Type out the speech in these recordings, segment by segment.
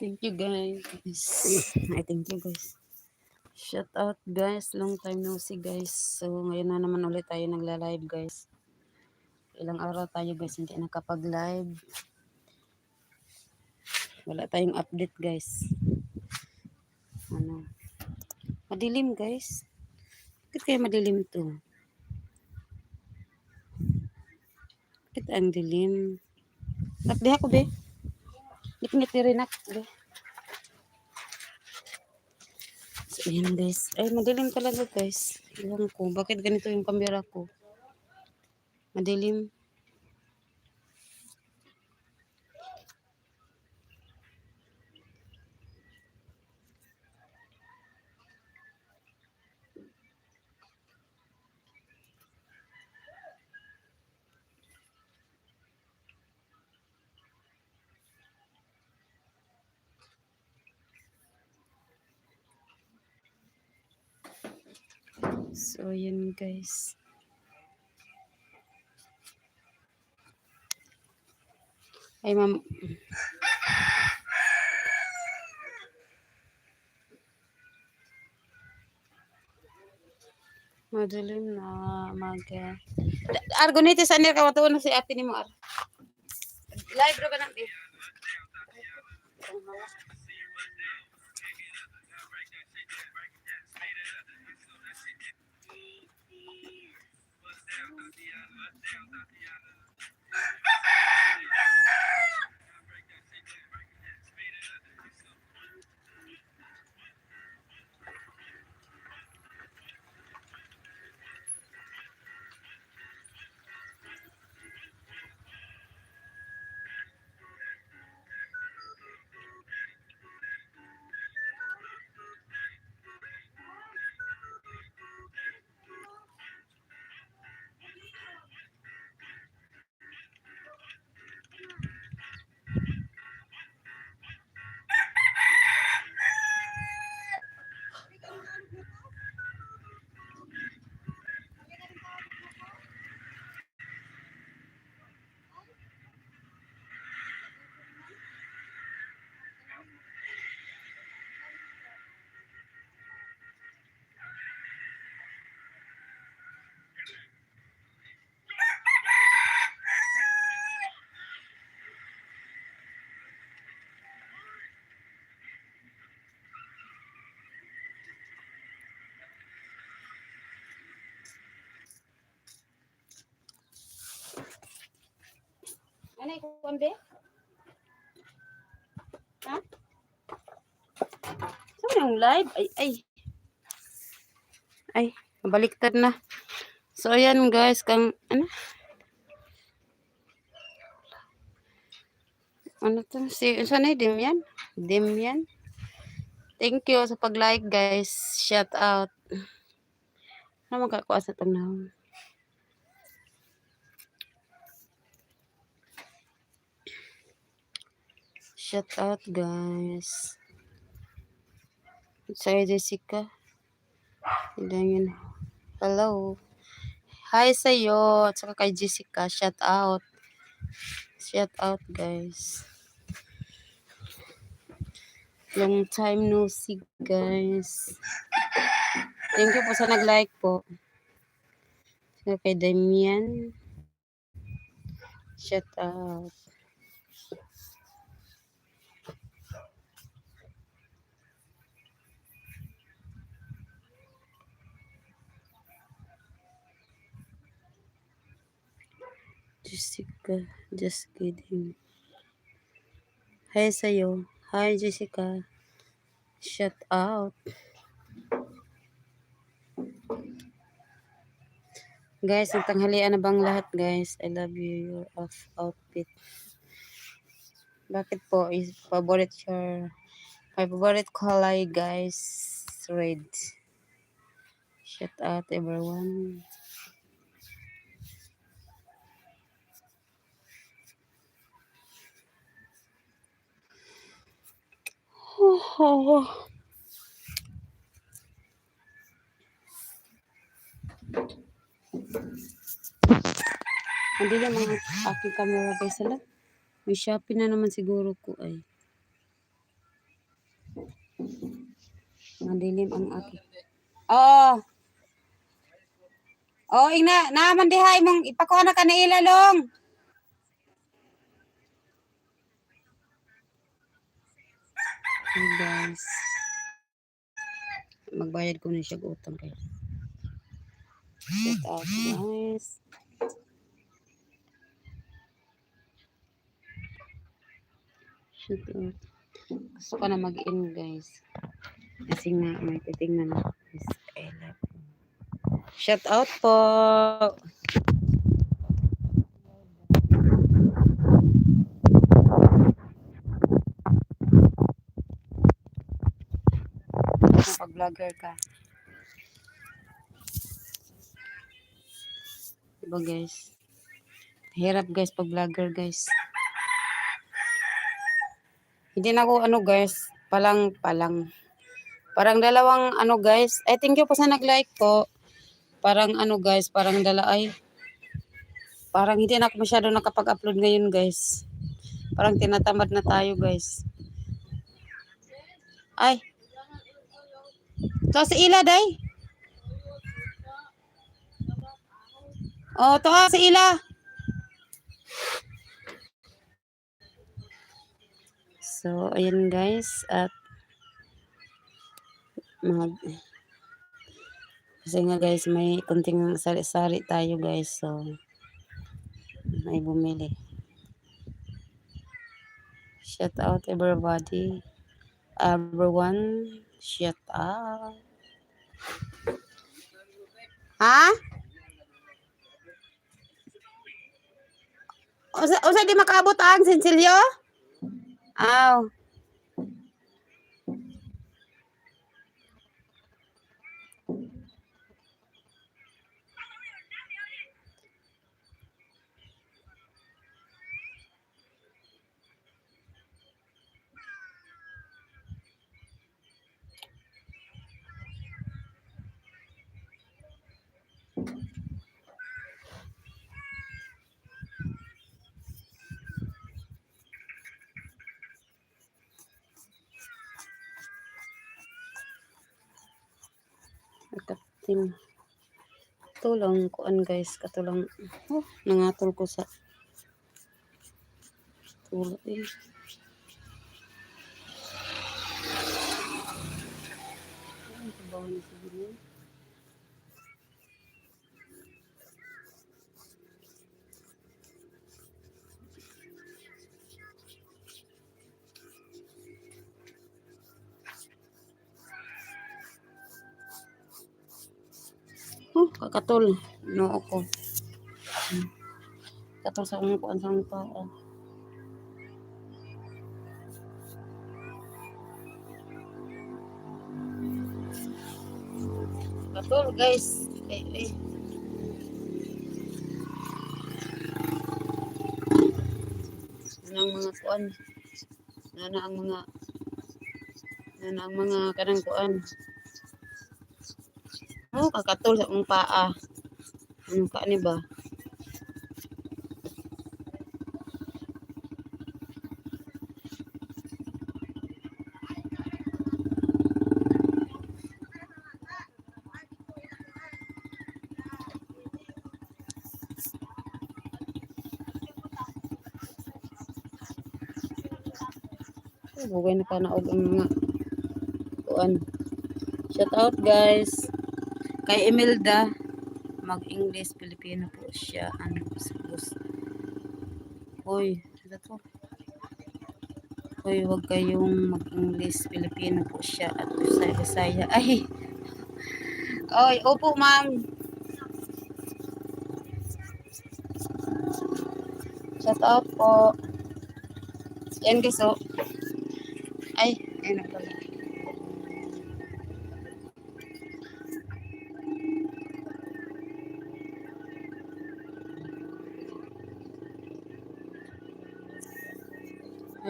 Thank you guys. I thank you guys. Shout out guys. Long time no see guys. So ngayon na naman ulit tayo nagla-live guys. Ilang araw tayo guys hindi nakapag-live. Wala tayong update guys. Ano? Madilim guys. Bakit kaya madilim to? Bakit ang dilim? Nak diha ko be. Ngit-ngit ni rin nak. So, ayan guys. Ay, madilim talaga guys. Iwan ko. Bakit ganito yung kamera ko? Madilim. So, yun guys. Ay, ma'am. Madilim na mag... Argonitis, anir ka matuwa na si ate ni mo. Ar. Live ro ka na. eh. Diana, Diana, Diana, Diana, Diana, Diana, Diana, Ano yung be? Ha? Saan yung live? Ay, ay. Ay, baliktad na. So, ayan guys, kang, ano? Ano to? Si, saan na Demian? Demian? Thank you sa pag-like guys. Shout out. Ano magkakuha sa tanaw? Shout out guys. Saya Jessica. Ilangin. Hello. Hi sa'yo. At saka kay Jessica. Shout out. Shout out guys. Long time no see guys. Thank you po sa nag-like po. Saka kay Damian. Shout out. Jessica, just kidding. Hi sa'yo. Hi Jessica. Shout out. Guys, nagtanghalian na bang lahat guys? I love you, your off outfit. Bakit po? Is favorite your my favorite color guys, red. Shout out everyone. Oh, Hindi na mga aking camera guys. Hala. May Shopee na naman siguro ko ay. Madilim ang aking. Oo. Oh, ina, naman dihay mong ipakuha na ka na ilalong. Hey guys. Magbayad ko na siya utang kay. Shout out guys. Shout out. Gusto ko na mag-in guys. Kasi nga may titingnan ako. Shout out po. Pag-vlogger ka. Diba guys? Hirap guys pag vlogger guys. Hindi na ako ano guys, palang palang. Parang dalawang ano guys. I thank you po sa nag-like po. Parang ano guys, parang dala ay. Parang hindi na ako masyado nakapag-upload ngayon guys. Parang tinatamad na tayo guys. Ay. To si Ila day. Oh, to si Ila. So, ayan guys. At mag kasi nga guys, may kunting sari-sari tayo guys. So, may bumili. Shout out everybody. Everyone, shout out. Ha? Usa, usa di makaabot ang sinsilyo? Aw. Katim. Tulang kuan guys, katulang oh, nangatol ko sa tulo eh. Oh, kakatol. No ako. Hmm. Katol sa akong kuan sa akong paa. Katol guys. Eh, eh. Ano ang mga kuan? Nana ang mga Nana ang mga kanang kuan. Oh, kakatol sa akong paa. Ano ka ni ba? Bugay na ka na kuan. Shout out guys. Kay Imelda, mag-English, Filipino po siya. Ano, bus. Hoy, ano to? Hoy, wag kayong mag-English, Filipino po siya. At Bisaya, Bisaya. Ay! Oy, opo ma'am. Shout out po. Yan guys, oh. Ay, ayun na pala.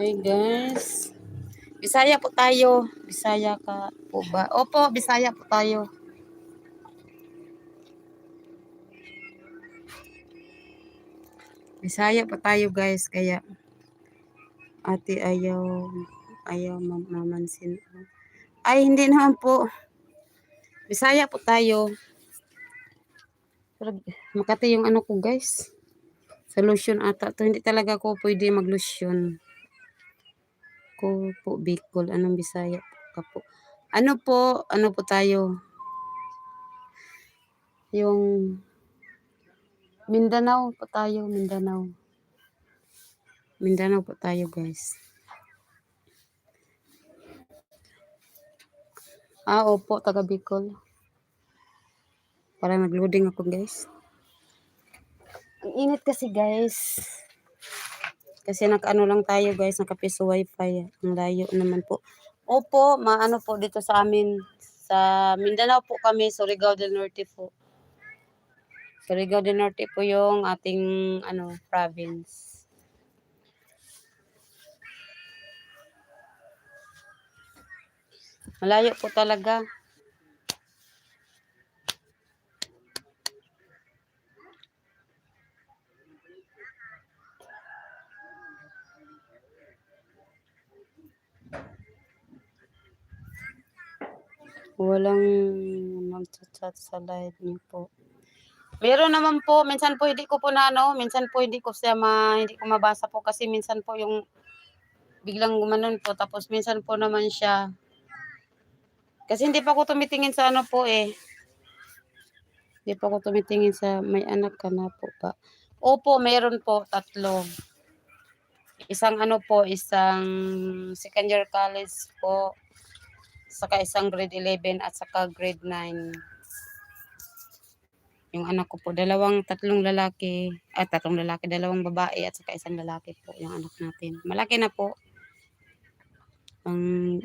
Hi guys. Bisaya po tayo. Bisaya ka po ba? Opo, Bisaya po tayo. Bisaya po tayo guys. Kaya ate ayaw, ayaw ma- mamansin. Ay, hindi naman po. Bisaya po tayo. Pero Makati yung ano ko guys. Sa lotion ata to. Hindi talaga ako pwede mag-lotion. Ko po Bicol. Anong Bisaya ka po? Ano po? Ano po tayo? Yung Mindanao po tayo. Mindanao. Mindanao po tayo guys. Ah, opo. Taga Bicol. Parang nag-loading ako guys. Ang init kasi guys. Kasi naka-ano lang tayo guys, nakapiso wifi. Ang layo naman po. Opo, maano po dito sa amin. Sa Mindanao po kami, Surigao del Norte po. Surigao del Norte po yung ating ano province. Malayo po talaga. Walang magchat-chat sa live niyo po. Meron naman po, minsan po hindi ko po na ano, minsan po hindi ko siya ma, hindi ko mabasa po kasi minsan po yung biglang gumanon po tapos minsan po naman siya kasi hindi pa ako tumitingin sa ano po eh. Hindi pa ako tumitingin sa may anak ka na po ba. Opo, meron po tatlo. Isang ano po, isang second year college po saka isang grade 11 at saka grade 9. Yung anak ko po, dalawang tatlong lalaki, at tatlong lalaki, dalawang babae at saka isang lalaki po yung anak natin. Malaki na po. Ang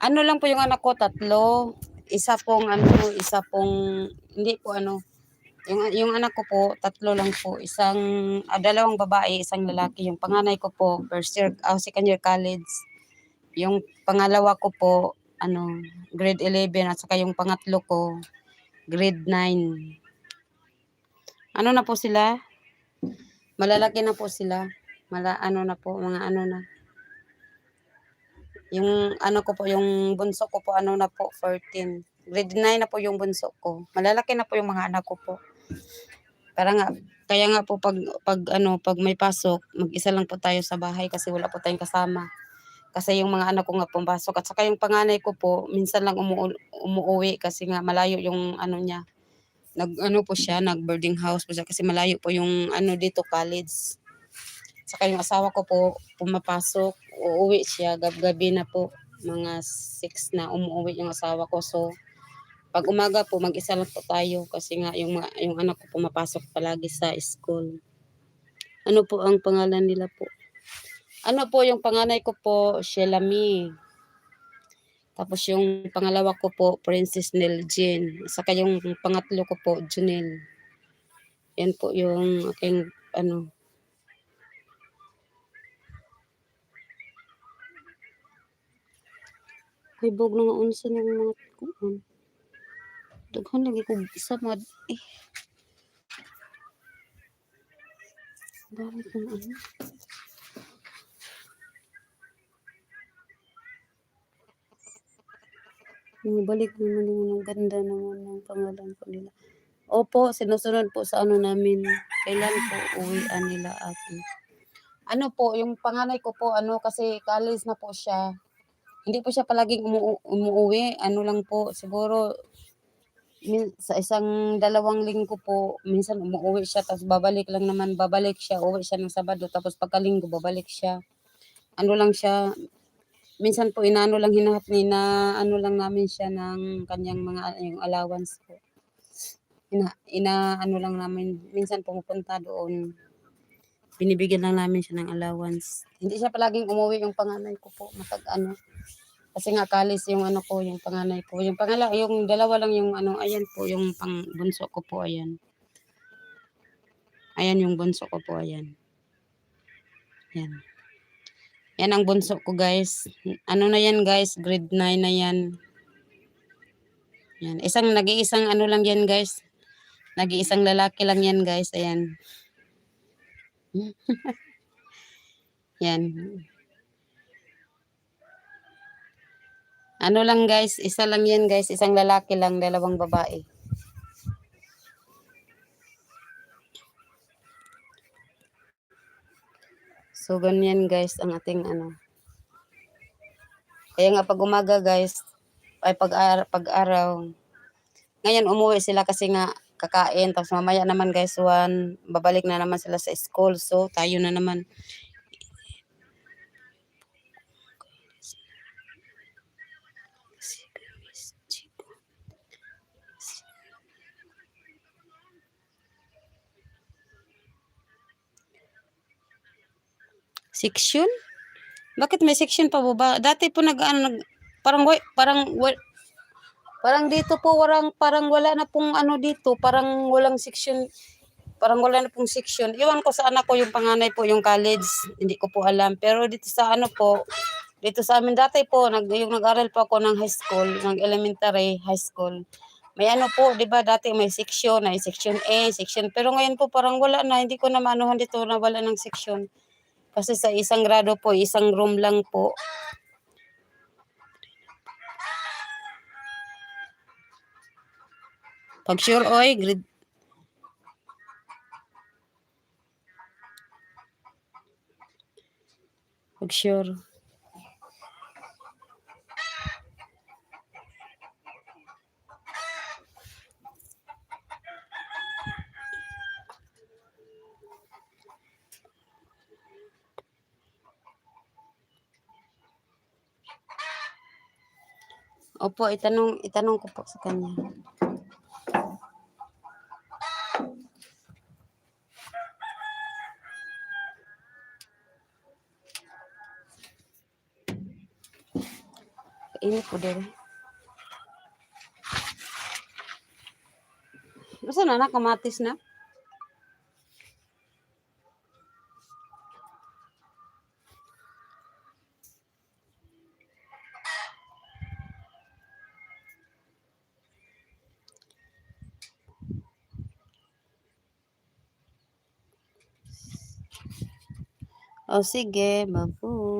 ano lang po yung anak ko, tatlo. Isa pong ano, isa pong, hindi po ano, yung, yung anak ko po, tatlo lang po. Isang, ah, dalawang babae, isang lalaki. Yung panganay ko po, first year, ah, second year college. Yung pangalawa ko po, ano, grade 11 at saka yung pangatlo ko, grade 9. Ano na po sila? Malalaki na po sila. Mala, ano na po, mga ano na. Yung ano ko po, yung bunso ko po, ano na po, 14. Grade 9 na po yung bunso ko. Malalaki na po yung mga anak ko po. Para nga, kaya nga po pag, pag ano, pag may pasok, mag-isa lang po tayo sa bahay kasi wala po tayong kasama. Kasi yung mga anak ko nga pumasok. At saka yung panganay ko po, minsan lang umu umuwi kasi nga malayo yung ano niya. Nag ano po siya, nag boarding house po siya kasi malayo po yung ano dito college. Saka yung asawa ko po pumapasok, uuwi siya gab-gabi na po mga 6 na umuwi yung asawa ko. So pag umaga po mag-isa lang po tayo kasi nga yung mga, yung anak ko pumapasok palagi sa school. Ano po ang pangalan nila po? Ano po yung panganay ko po, Shelami. Tapos yung pangalawa ko po, Princess Neljen. Saka yung pangatlo ko po, Junel. Yan po yung aking ano, Ay, bog na nga unsa ng mga kuan. Daghan lagi ko isa mad eh. Dami kong ano. Balik naman yung ang ganda naman ng pangalan po nila. Opo, sinusunod po sa ano namin. Kailan po uwian nila ate. Ano po, yung panganay ko po, ano, kasi college na po siya. Hindi po siya palaging umu umuwi. Ano lang po, siguro sa isang dalawang linggo po, minsan umuwi siya, tapos babalik lang naman, babalik siya, uwi siya ng Sabado, tapos pagkalinggo, babalik siya. Ano lang siya, minsan po inaano lang hinahat ni na ano lang namin siya ng kanyang mga yung allowance po. Ina, ina ano lang namin, minsan pumupunta doon. Binibigyan lang namin siya ng allowance. Hindi siya palaging umuwi yung panganay ko po, matag ano. Kasi nga kalis yung ano ko, yung panganay ko. Yung pangala, yung dalawa lang yung ano, ayan po, yung pang bunso ko po, ayan. Ayan yung bunso ko po, ayan. Yan. Yan ang bunso ko, guys. Ano na yan, guys? Grade 9 na yan. Yan. Isang, nag-iisang ano lang yan guys. Nag-iisang lalaki lang yan guys. Ayan. yan. Ano lang guys, isa lang yan guys. Isang lalaki lang, dalawang babae. So, ganyan guys ang ating ano. Kaya nga pag umaga guys, ay pag, ar- pag araw, ngayon umuwi sila kasi nga kakain. Tapos mamaya naman guys, one, babalik na naman sila sa school. So, tayo na naman. Section? Bakit may section pa ba? Dati po nag, ano, nag parang, parang, parang dito po, warang, parang wala na pong ano dito, parang walang section, parang wala na pong section. Iwan ko sa anak ko yung panganay po, yung college, hindi ko po alam. Pero dito sa ano po, dito sa amin dati po, nag, yung nag-aral po ako ng high school, ng elementary high school. May ano po, di ba dati may section, may section A, section, pero ngayon po parang wala na, hindi ko na maanuhan dito na wala ng section. Kasi sa isang grado po, isang room lang po. Pag sure oy, grade Pag sure. Opo, itanong, itanong ko po sa kanya. Ini po dere. Basta na nakamatis na? O sige, babu.